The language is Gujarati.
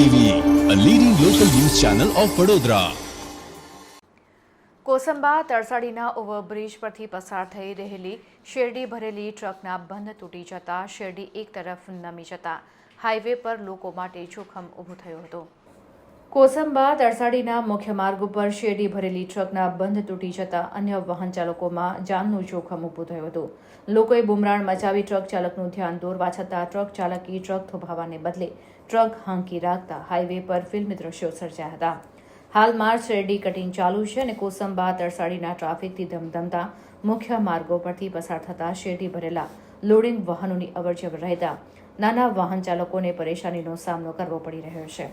TV a leading local Kosamba તળસાડીના overbridge પરથી પસાર થઈ રહેલી શેરડી ભરેલી ટ્રકના બંધ તૂટી જતા શેરડી એક તરફ નમી જતા હાઈવે પર લોકો માટે જોખમ ઊભું થયું હતું. કોસંબા તરસાડીના મુખ્ય માર્ગ ઉપર શેરડી ભરેલી ટ્રકના બંધ તૂટી જતા અન્ય વાહન ચાલકોમાં જાનનું જોખમ ઊભું થયું હતું. લોકોએ બુમરાણ મચાવી ટ્રક ચાલકનું ધ્યાન દોરવા છતાં ટ્રક ચાલકી ટ્રક થોભાવાને બદલે ટ્રક હાંકી રાખતા હાઈવે પર ફિલ્મી દ્રશ્યો સર્જાયા હતા. હાલમાં શેરડી કટિંગ ચાલુ છે અને કોસંબા તરસાડીના ટ્રાફિકથી ધમધમતા મુખ્ય માર્ગો પરથી પસાર થતા શેરડી ભરેલા લોડિંગ વાહનોની અવરજવર રહેતા નાના વાહન ચાલકોને પરેશાનીનો સામનો કરવો પડી રહ્યો છે.